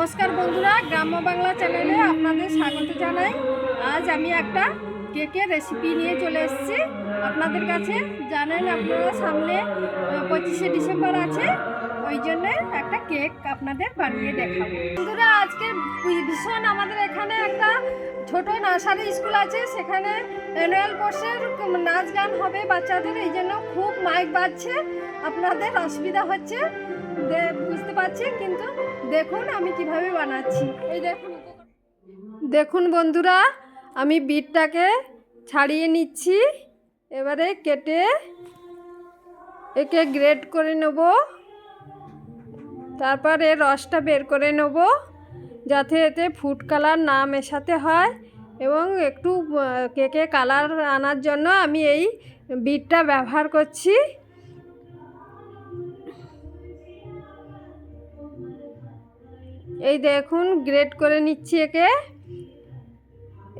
নমস্কার বন্ধুরা, গ্রাম্য বাংলা চ্যানেলে আপনাদের স্বাগত জানাই। আজ আমি একটা কেকের রেসিপি নিয়ে চলে এসেছি। আপনাদের কাছে জানেন, আপনারা সামনে পঁচিশে ডিসেম্বর আছে, ওই জন্য একটা কেক আপনাদের বানিয়ে দেখাবো। বন্ধুরা, আজকে ভীষণ আমাদের এখানে একটা ছোট নার্সারি স্কুল আছে, সেখানে অ্যানুয়াল কোর্সের নাচ গান হবে বাচ্চাদের, এই জন্য খুব মাইক বাজছে। আপনাদের অসুবিধা হচ্ছে বুঝতে পারছি, কিন্তু দেখুন আমি কীভাবে বানাচ্ছি। এই দেখুন। দেখুন বন্ধুরা, আমি বিটটাকে ছাড়িয়ে নিচ্ছি। এবারে কেটে একে গ্রেড করে নেব। তারপরে রসটা বের করে নেব, যাতে এতে ফুড কালার না মেশাতে হয় এবং একটু কেকে কালার আনার জন্য আমি এই বিটটা ব্যবহার করছি। এই দেখুন গ্রেড করে নিচ্ছি একে।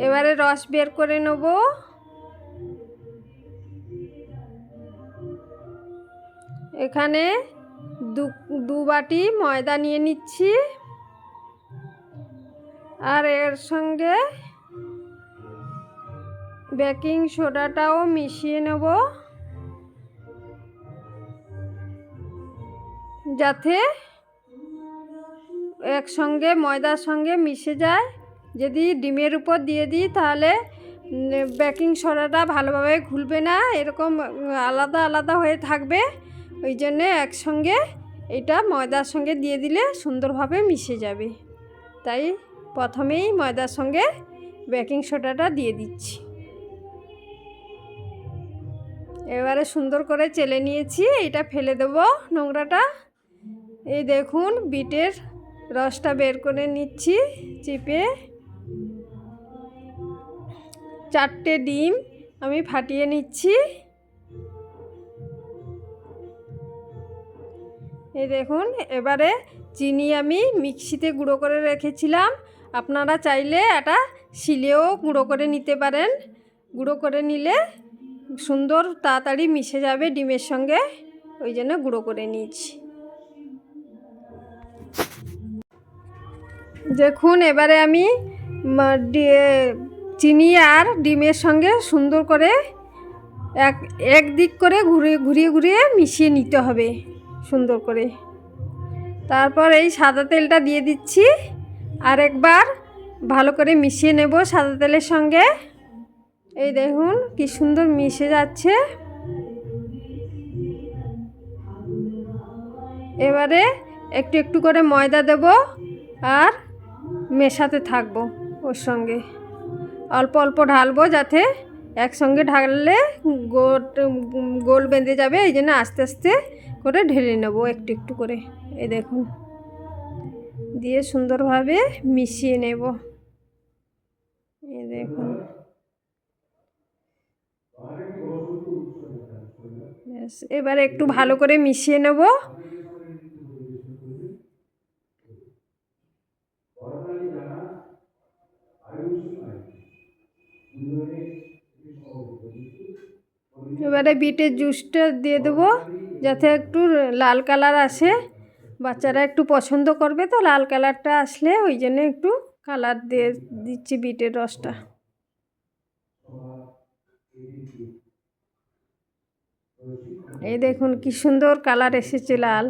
এবারে রস বের করে নেব। এখানে দু বাটি ময়দা নিয়ে নিচ্ছি। আর এর সঙ্গে বেকিং সোডাটাও মিশিয়ে নেব। যাতে একসঙ্গে ময়দার সঙ্গে মিশে যায়। যদি ডিমের উপর দিয়ে দিই, তাহলে বেকিং সোডাটা ভালোভাবে ঘুলবে না। এরকম আলাদা আলাদা হয়ে থাকবে। ওই জন্যে একসঙ্গে এটা ময়দার সঙ্গে দিয়ে দিলে সুন্দরভাবে মিশে যাবে। তাই প্রথমেই ময়দার সঙ্গে বেকিং সোডাটা দিয়ে দিচ্ছি। এবারে সুন্দর করে চেলে নিয়েছি। এটা ফেলে দেবো নোংরাটা। এই দেখুন, বিটের রসটা বের করে নিচ্ছি, চিপে। চারটে ডিম আমি ফাটিয়ে নিচ্ছি। এই দেখুন, এবারে চিনি আমি মিক্সিতে গুঁড়ো করে রেখেছিলাম। আপনারা চাইলে এটা শিলেও গুঁড়ো করে নিতে পারেন। গুঁড়ো করে নিলে সুন্দর তাড়াতাড়ি মিশে যাবে ডিমের সঙ্গে। ওই জন্য গুঁড়ো করে নিয়েছি দেখুন, এবারে আমি চিনি আর ডিমের সঙ্গে সুন্দর করে এক এক দিক করে ঘুরিয়ে ঘুরিয়ে ঘুরিয়ে মিশিয়ে নিতে হবে সুন্দর করে। তারপর এই সাদা তেলটা দিয়ে দিচ্ছি। আর একবার ভালো করে মিশিয়ে নেব সাদা তেলের সঙ্গে। এই দেখুন, কি সুন্দর মিশে যাচ্ছে। এবারে একটু একটু করে ময়দা দেব। আর মেশাতে থাকব ওর সঙ্গে। অল্প অল্প ঢালবো যাতে একসঙ্গে ঢাললে গোট গোল বেঁধে যাবে। এই জন্য আস্তে আস্তে করে ঢেলে নেব একটু একটু করে। এই দেখুন, দিয়ে সুন্দরভাবে মিশিয়ে নেব। এই দেখুন এবারে একটু ভালো করে মিশিয়ে নেব। এবারে বিটের জুসটা দিয়ে দেবো, যাতে একটু লাল কালার আসে। বাচ্চারা একটু পছন্দ করবে তো, লাল কালারটা আসলে ওই জন্য একটু কালার দিয়ে দিচ্ছি বিটের রসটা। এই দেখুন কি সুন্দর কালার এসেছে লাল।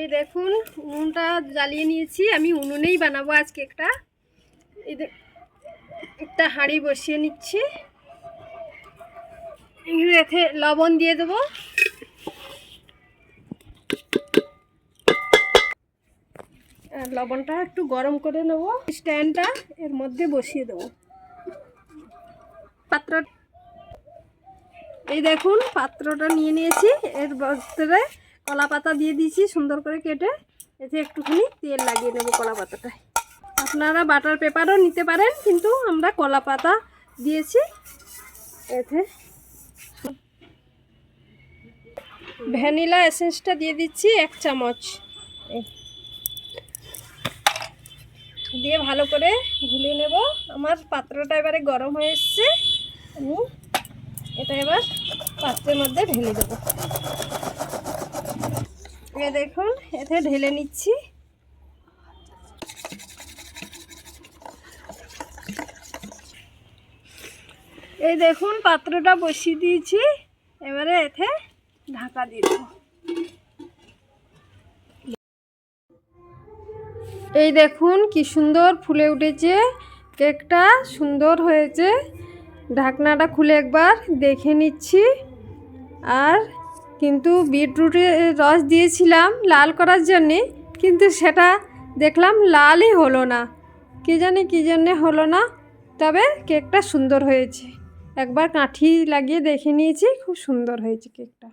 এই দেখুন, উনুনটা জ্বালিয়ে নিয়েছি, আমি উনুনেই বানাবো আজকে একটা। এই একটা হাঁড়ি বসিয়ে নিচ্ছি। এতে লবণ দিয়ে দেবো। আর লবণটা একটু গরম করে নেব। স্ট্যান্ডটা এর মধ্যে বসিয়ে দেবো। পাত্র এই দেখুন, পাত্রটা নিয়ে নিয়েছি। এর ভিতরে কলা পাতা দিয়ে দিয়েছি সুন্দর করে কেটে। এতে একটুখানি তেল লাগিয়ে নেব কলা পাতাটায় আপনারা বাটার পেপারও নিতে পারেন, কিন্তু আমরা কলা পাতা দিয়েছি। এতে ভ্যানিলা এসেন্সটা দিয়ে দিচ্ছি এক চামচ। দিয়ে ভালো করে গুলিয়ে নেব। আমার পাত্রটা এবারে গরম হয়ে এসছে। আমি এটা এবার পাত্রের মধ্যে ঢেলে দেবো। দেখুন, এতে ঢেলে নিচ্ছি। এই দেখুন, পাত্রটা বসিয়ে দিয়েছি। এবারে এতে ঢাকা দিয়ে এই দেখুন, কি সুন্দর ফুলে উঠেছে। কেকটা সুন্দর হয়েছে। ঢাকনাটা খুলে একবার দেখে নিচ্ছি। আর কিন্তু বিটরুটের রস দিয়েছিলাম লাল করার জন্যে, কিন্তু সেটা দেখলাম লালই হলো না। কী জানি কী জন্যে হলো না, তবে কেকটা সুন্দর হয়েছে। একবার কাঠি লাগিয়ে দেখে নিয়েছি খুব সুন্দর হয়েছে কেকটা।